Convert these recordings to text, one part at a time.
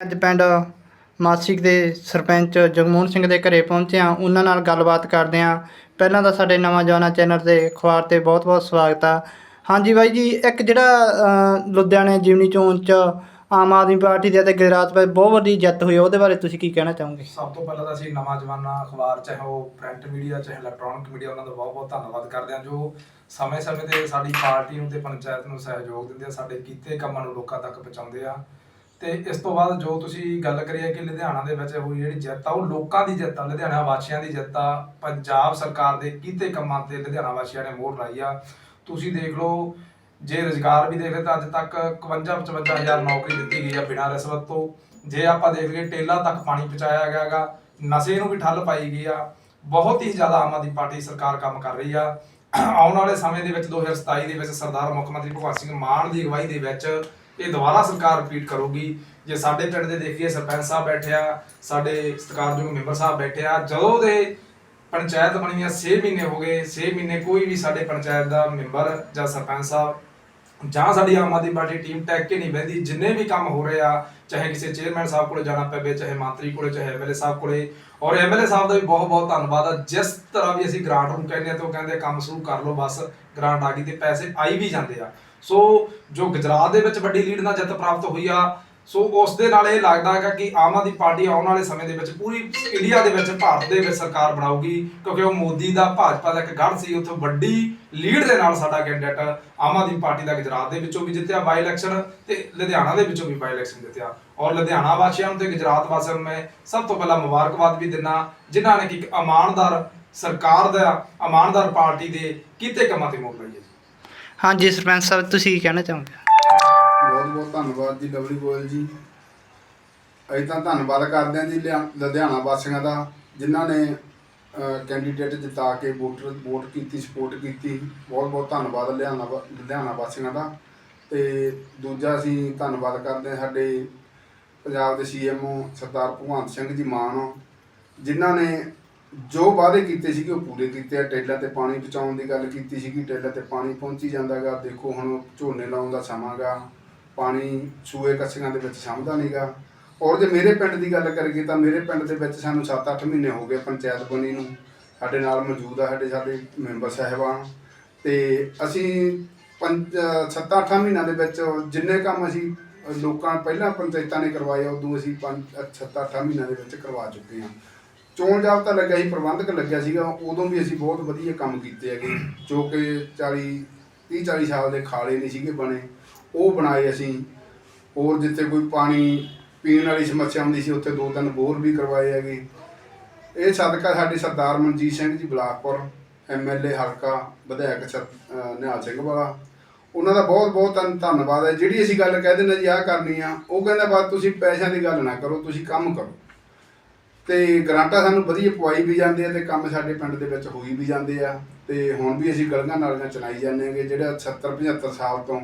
ਅੱਜ ਪਿੰਡ ਮਾਸਿਕ ਦੇ ਸਰਪੰਚ ਜਗਮੋਹਨ ਸਿੰਘ ਦੇ ਘਰੇ ਪਹੁੰਚੇ ਹਾਂ। ਉਹਨਾਂ ਨਾਲ ਗੱਲਬਾਤ ਕਰਦੇ ਹਾਂ। ਪਹਿਲਾਂ ਤਾਂ ਸਾਡੇ ਨਵਾਂ ਜਵਾਨਾ ਚੈਨਲ ਤੇ ਅਖਬਾਰ ਤੇ ਬਹੁਤ-ਬਹੁਤ ਸਵਾਗਤ ਆ। ਹਾਂਜੀ ਬਾਈ ਜੀ ਇੱਕ ਜਿਹੜਾ ਅ, ਲੁਧਿਆਣੇ ਜਿਮਨੀ ਚੋਣ ਚ ਆਮ ਆਦਮੀ ਪਾਰਟੀ ਦੇ ਅਤੇ ਗੁਜਰਾਤ ਵਿੱਚ ਬਹੁਤ ਵੱਡੀ ਜਿੱਤ ਹੋਈ ਆ, ਉਹਦੇ ਬਾਰੇ ਤੁਸੀਂ ਕੀ ਕਹਿਣਾ ਚਾਹੋਗੇ? ਸਭ ਤੋਂ ਪਹਿਲਾਂ ਤਾਂ ਅਸੀਂ ਨਵਾਂ ਜਵਾਨਾ ਅਖਬਾਰ ਚਾਹੇ ਉਹ ਪ੍ਰਿੰਟ ਮੀਡੀਆ ਚਾਹੇ ਇਲੈਕਟ੍ਰੋਨਿਕ ਮੀਡੀਆ ਉਹਨਾਂ ਦਾ ਬਹੁਤ-ਬਹੁਤ ਧੰਨਵਾਦ ਕਰਦੇ ਹਾਂ ਜੋ ਸਮੇਂ-ਸਮੇਂ ਤੇ ਸਾਡੀ ਪਾਰਟੀ ਨੂੰ ਤੇ ਪੰਚਾਇਤ ਨੂੰ ਸਹਿਯੋਗ ਦਿੰਦੇ ਆ ਸਾਡੇ ਕੀਤੇ ਕੰਮਾਂ ਨੂੰ ਲੋਕਾਂ ਤੱਕ ਪਹੁੰਚਾਉਂਦੇ ਆ। ਤੇ ਇਸ ਤੋਂ ਬਾਅਦ ਜੋ ਤੁਸੀਂ ਗੱਲ ਕਰੀ ਹੈ ਕਿ ਲੁਧਿਆਣਾ ਦੇ ਵਿੱਚ ਹੋਈ ਜਿਹੜੀ ਜਿੱਤ ਆ, ਉਹ ਲੋਕਾਂ ਦੀ ਜਿੱਤ ਆ, ਲੁਧਿਆਣਾ ਵਾਸੀਆਂ ਦੀ ਜਿੱਤ ਆ, ਪੰਜਾਬ ਸਰਕਾਰ ਦੇ ਕੀਤੇ ਕੰਮਾਂ ਤੇ ਲੁਧਿਆਣਾ ਵਾਸੀਆਂ ਨੇ ਮੋਹਰ ਲਾਈ ਆ। ਤੁਸੀਂ ਦੇਖ ਲਓ, ਜੇ ਰੁਜ਼ਗਾਰ ਵੀ ਦੇਖ ਲਏ ਤਾਂ ਅੱਜ ਤੱਕ 51 55 ਹਜ਼ਾਰ ਨੌਕਰੀ ਦਿੱਤੀ ਗਈ ਆ ਬਿਨਾਂ ਰਿਸ਼ਵਤ ਤੋਂ। ਜੇ ਆਪਾਂ ਦੇਖ ਲਈਏ, ਟੇਲਾ ਤੱਕ ਪਾਣੀ ਪਹੁੰਚਾਇਆ ਗਿਆਗਾ ਨਸ਼ੇ ਨੂੰ ਵੀ ਠੱਲ ਪਾਈ ਗਈ ਆ, ਬਹੁਤ ਹੀ ਜ਼ਿਆਦਾ ਆਮ ਆਦਮੀ ਪਾਰਟੀ ਸਰਕਾਰ ਕੰਮ ਕਰ ਰਹੀ ਆ। ਆਉਣ ਵਾਲੇ ਸਮੇਂ ਦੇ ਵਿੱਚ 2027 ਦੇ ਵਿੱਚ ਸਰਦਾਰ ਮੁੱਖ ਮੰਤਰੀ ਭਗਵੰਤ ਸਿੰਘ ਮਾਨ ਦੀ ਅਗਵਾਈ ਦੇ ਵਿੱਚ ਇਹ ਦੁਬਾਰਾ ਸਰਕਾਰ ਰਿਪੀਟ ਕਰੂਗੀ। ਜੇ ਸਾਡੇ ਪਿੰਡ ਦੇ ਦੇਖੀਏ, ਸਰਪੰਚ ਸਾਹਿਬ ਬੈਠਿਆ ਸਾਡੇ ਸਤਿਕਾਰਯੋਗ ਮੈਂਬਰ ਸਾਹਿਬ ਬੈਠਿਆ ਜਦੋਂ ਦੇ ਪੰਚਾਇਤ ਬਣੀ ਆ 6 ਮਹੀਨੇ ਹੋ ਗਏ 6 ਮਹੀਨੇ ਕੋਈ ਵੀ ਸਾਡੇ ਪੰਚਾਇਤ ਦਾ ਮੈਂਬਰ ਜਾਂ ਸਰਪੰਚ ਸਾਹਿਬ ਜਾਂ ਸਾਡੀ ਆਮ ਆਦਮੀ ਪਾਰਟੀ ਟੀਮ ਟੈਕ ਕੇ ਨਹੀਂ ਬਹਿੰਦੀ, ਜਿੰਨੇ ਵੀ ਕੰਮ ਹੋ ਰਹੇ ਆ, ਚਾਹੇ ਕਿਸੇ ਚੇਅਰਮੈਨ ਸਾਹਿਬ ਕੋਲੇ ਜਾਣਾ ਪਵੇ, ਚਾਹੇ ਮੰਤਰੀ ਕੋਲੇ, ਚਾਹੇ ਐਮਐਲਏ ਸਾਹਿਬ ਕੋਲੇ, ਔਰ ਐਮਐਲਏ ਸਾਹਿਬ ਦਾ ਵੀ ਬਹੁਤ ਬਹੁਤ ਧੰਨਵਾਦ ਆ। ਜਿਸ ਤਰ੍ਹਾਂ ਵੀ ਅਸੀਂ ਗ੍ਰਾਂਟ ਨੂੰ ਕਹਿੰਦੇ ਆ ਤੇ ਉਹ ਕਹਿੰਦੇ ਕੰਮ ਸ਼ੁਰੂ ਕਰ ਲਓ ਬਸ, ਗ੍ਰਾਂਟ ਆ ਗਈ ਤੇ ਪੈਸੇ ਆਈ ਵੀ ਜਾਂਦੇ ਆ। ਸੋ ਜੋ ਗੁਜਰਾਤ ਦੇ ਵਿੱਚ ਵੱਡੀ ਲੀਡ ਨਾਲ ਜਿੱਤ ਪ੍ਰਾਪਤ ਹੋਈ ਆ ਸੋ ਉਸ ਦੇ ਨਾਲ ਇਹ ਲੱਗਦਾ ਹੈਗਾ ਕਿ ਆਮ ਆਦਮੀ ਪਾਰਟੀ ਆਉਣ ਵਾਲੇ ਸਮੇਂ ਦੇ ਵਿੱਚ ਪੂਰੀ ਇੰਡੀਆ ਦੇ ਵਿੱਚ ਭਾਰਤ ਦੇ ਵਿੱਚ ਸਰਕਾਰ ਬਣਾਊਗੀ, ਕਿਉਂਕਿ ਉਹ ਮੋਦੀ ਦਾ ਭਾਜਪਾ ਦਾ ਇੱਕ ਗੜ੍ਹ ਸੀ, ਉੱਥੋਂ ਵੱਡੀ ਲੀਡ ਦੇ ਨਾਲ ਸਾਡਾ ਕੈਂਡੀਡੇਟ ਆਮ ਆਦਮੀ ਪਾਰਟੀ ਦਾ ਗੁਜਰਾਤ ਦੇ ਵਿੱਚੋਂ ਵੀ ਜਿੱਤਿਆ ਬਾਈ ਇਲੈਕਸ਼ਨ ਤੇ ਲੁਧਿਆਣਾ ਦੇ ਵਿੱਚੋਂ ਵੀ ਬਾਈ ਇਲੈਕਸ਼ਨ ਜਿੱਤਿਆ। ਔਰ ਲੁਧਿਆਣਾ ਵਾਸੀਆਂ ਨੂੰ ਤੇ ਗੁਜਰਾਤ ਵਾਸੀਆਂ ਨੂੰ ਮੈਂ ਸਭ ਤੋਂ ਪਹਿਲਾਂ ਮੁਬਾਰਕਬਾਦ ਵੀ ਦਿੰਨਾ ਜਿਨ੍ਹਾਂ ਨੇ ਕਿ ਇੱਕ ਇਮਾਨਦਾਰ ਸਰਕਾਰ ਦਾ, ਇਮਾਨਦਾਰ ਪਾਰਟੀ ਦੇ ਕੀਤੇ ਕੰਮਾਂ ਤੇ ਮੋੜ ਲਈ ਹੈ ਹਾਂਜੀ, ਸਰਪੰਚ ਸਾਹਿਬ, ਤੁਸੀਂ ਕੀ ਕਹਿਣਾ ਚਾਹੋਗੇ? ਬਹੁਤ ਬਹੁਤ ਧੰਨਵਾਦ ਜੀ, ਲਵਲੀ ਗੋਇਲ ਜੀ। ਅਸੀਂ ਤਾਂ ਧੰਨਵਾਦ ਕਰਦੇ ਹਾਂ ਜੀ, ਲਿਆ- ਲੁਧਿਆਣਾ ਵਾਸੀਆਂ ਦਾ, ਜਿਨ੍ਹਾਂ ਨੇ ਕੈਂਡੀਡੇਟ ਜਿਤਾ ਕੇ ਵੋਟਰ ਵੋਟ ਕੀਤੀ ਸਪੋਰਟ ਕੀਤੀ। ਬਹੁਤ ਬਹੁਤ ਧੰਨਵਾਦ ਲੁਧਿਆਣਾ ਵਾ- ਲੁਧਿਆਣਾ ਵਾਸੀਆਂ ਦਾ। ਤੇ ਦੂਜਾ ਅਸੀਂ ਧੰਨਵਾਦ ਕਰਦੇ ਹਾਂ ਸਾਡੇ ਪੰਜਾਬ ਦੇ ਸੀਐਮਓ ਸਰਦਾਰ ਭਗਵੰਤ ਸਿੰਘ ਜੀ ਮਾਨ, ਜਿਨ੍ਹਾਂ ਨੇ ਜੋ ਵਾਅਦੇ ਕੀਤੇ ਸੀਗੇ ਉਹ ਪੂਰੇ ਕੀਤੇ ਆ। ਟੇਲਾਂ ਤੇ ਪਾਣੀ ਪਹੁੰਚਾਉਣ ਦੀ ਗੱਲ ਕੀਤੀ ਸੀਗੀ, ਟੇਲਾਂ ਤੇ ਪਾਣੀ ਪਹੁੰਚੀ ਜਾਂਦਾਗਾ ਦੇਖੋ ਹੁਣ ਝੋਨੇ ਲਾਉਣ ਦਾ ਸਮਾਂਗਾ ਪਾਣੀ ਸੂਏ ਕੱਸੀਆਂ ਦੇ ਵਿੱਚ ਸਮਝਦਾ ਨਹੀਂਗਾ ਔਰ ਜੇ ਮੇਰੇ ਪਿੰਡ ਦੀ ਗੱਲ ਕਰੀਏ ਤਾਂ ਮੇਰੇ ਪਿੰਡ ਦੇ ਵਿੱਚ ਸਾਨੂੰ 7-8 ਮਹੀਨੇ ਹੋ ਗਏ ਪੰਚਾਇਤ ਬਣੀ ਨੂੰ। ਸਾਡੇ ਨਾਲ ਮੌਜੂਦ ਆ ਸਾਡੇ ਸਾਡੇ ਮੈਂਬਰ ਸਾਹਿਬਾਨ। ਤੇ ਅਸੀਂ 7-8 ਮਹੀਨਿਆਂ ਦੇ ਵਿੱਚ ਜਿੰਨੇ ਕੰਮ ਅਸੀਂ ਲੋਕਾਂ ਪਹਿਲਾਂ ਪੰਚਾਇਤਾਂ ਨੇ ਕਰਵਾਏ, ਉਦੋਂ ਅਸੀਂ 7-8 ਮਹੀਨਿਆਂ ਦੇ ਵਿੱਚ ਕਰਵਾ ਚੁੱਕੇ ਹਾਂ। ਚੋਣ ਜਾਬਤਾ ਲੱਗਿਆ ਸੀ, ਪ੍ਰਬੰਧਕ ਲੱਗਿਆ ਸੀਗਾ, ਉਦੋਂ ਵੀ ਅਸੀਂ ਬਹੁਤ ਵਧੀਆ ਕੰਮ ਕੀਤੇ ਹੈਗੇ। ਜੋ ਕਿ 40 30 40 ਸਾਲ ਦੇ ਖਾਲੇ ਨਹੀਂ ਸੀਗੇ ਬਣੇ। ਉਹ ਬਣਾਏ ਅਸੀਂ। ਹੋਰ ਜਿੱਥੇ ਕੋਈ ਪਾਣੀ ਪੀਣ ਵਾਲੀ ਸਮੱਸਿਆ ਹੁੰਦੀ ਸੀ, ਉੱਥੇ ਦੋ ਤਿੰਨ ਬੋਰ ਵੀ ਕਰਵਾਏ ਹੈਗੇ। ਇਹ ਸਦਕਾ ਸਾਡੇ ਸਰਦਾਰ ਮਨਜੀਤ ਸਿੰਘ ਜੀ ਬਲਾਕਪੁਰ ਐਮਐਲਏ ਹਲਕਾ ਵਿਧਾਇਕ ਸਰ- ਨਿਹਾਲ ਸਿੰਘ ਵਾਲਾ। ਉਹਨਾਂ ਦਾ ਬਹੁਤ ਬਹੁਤ ਧੰਨ- ਧੰਨਵਾਦ ਹੈ। ਜਿਹੜੀ ਅਸੀਂ ਗੱਲ ਕਹਿ ਦਿੰਦੇ ਜੀ, ਆਹ ਕਰਨੀ ਆ, ਉਹ ਕਹਿੰਦਾ, ਬਸ ਤੁਸੀਂ ਪੈਸਿਆਂ ਦੀ ਗੱਲ ਨਾ ਕਰੋ, ਤੁਸੀਂ ਕੰਮ ਕਰੋ। ਤੇ ਗਰਾਂਟਾਂ ਸਾਨੂੰ ਵਧੀਆ ਪਵਾਈ ਵੀ ਜਾਂਦੇ ਆ ਤੇ ਕੰਮ ਸਾਡੇ ਪਿੰਡ ਦੇ ਵਿੱਚ ਹੋਈ ਵੀ ਜਾਂਦੇ ਆ। ਤੇ ਹੁਣ ਵੀ ਅਸੀਂ ਗਲੀਆਂ ਨਾਲੀਆਂ ਚਲਾਈ ਜਾਂਦੇ ਆਂਗੇ ਜਿਹੜਾ 70 75 ਸਾਲ ਤੋਂ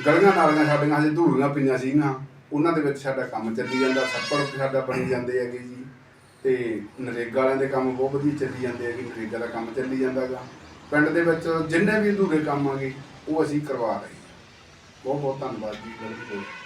ਗਲੀਆਂ ਨਾਲੀਆਂ ਸਾਡੀਆਂ ਹਜੇ ਧੂੜੀਆਂ ਪਈਆਂ ਸੀਗੀਆਂ। ਉਹਨਾਂ ਦੇ ਵਿੱਚ ਸਾਡਾ ਕੰਮ ਚੱਲੀ ਜਾਂਦਾ ਛੱਪੜ ਸਾਡਾ ਬਣੀ ਜਾਂਦੇ ਹੈਗੇ ਜੀ। ਤੇ ਨਰੇਗਾ ਵਾਲਿਆਂ ਦੇ ਕੰਮ ਬਹੁਤ ਵਧੀਆ ਚੱਲੀ ਜਾਂਦੇ ਹੈਗੇ, ਨਰੇਗਾ ਦਾ ਕੰਮ ਚੱਲੀ ਜਾਂਦਾਗਾ। ਪਿੰਡ ਦੇ ਵਿੱਚ ਜਿੰਨੇ ਵੀ ਅਧੂਰੇ ਕੰਮ ਆਗੇ ਉਹ ਅਸੀਂ ਕਰਵਾ ਰਹੇ ਬਹੁਤ ਬਹੁਤ ਧੰਨਵਾਦ ਜੀ ਬਹੁਤ ਬਹੁਤ